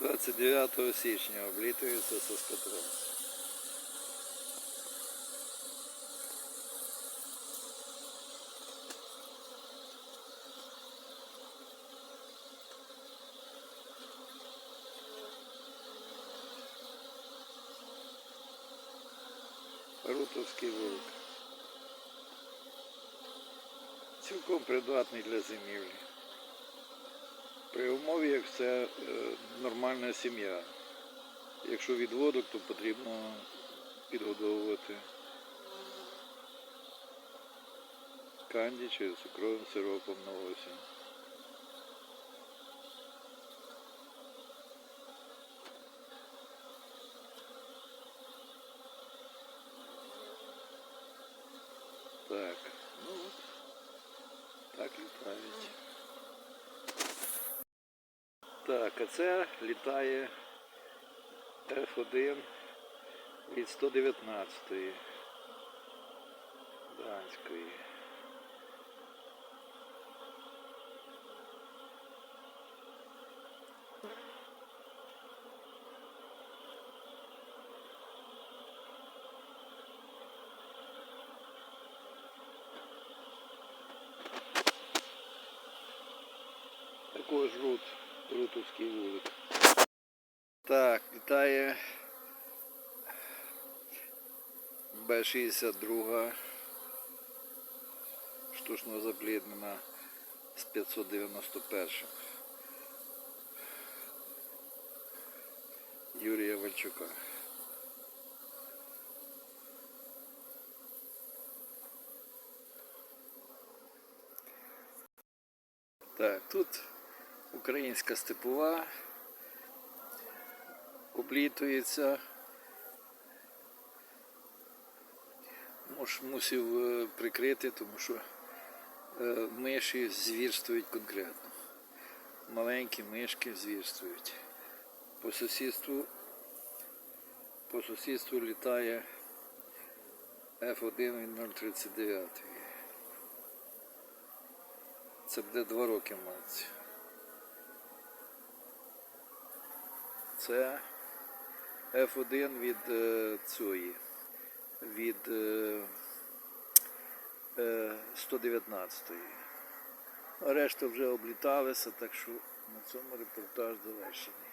29 січня облітується Соскотрон. Рутовський вулик. Цілком придатний для зимівлі. При умові, як це е, нормальна сім'я. Якщо відводок, то потрібно підгодовувати канді чи цукровим сиропом на осінь. Так, ну от, так літають. Так, а це літає F1 від 119-ї данської. Також рут, рутовський вулик. Так, літає Б-62 штучно запліднена з 591 Юрія Вальчука. Так, тут українська степова облітується. Муш, мусив е, прикрити, тому що е, миші звірствують конкретно. Маленькі мишки звірствують. По сусідству, по сусідству літає F1 від 039. Це буде два роки мати. Це F1 від е, цієї, від е, е, 119-ї. Решта вже обліталися, так що на цьому репортаж завершений.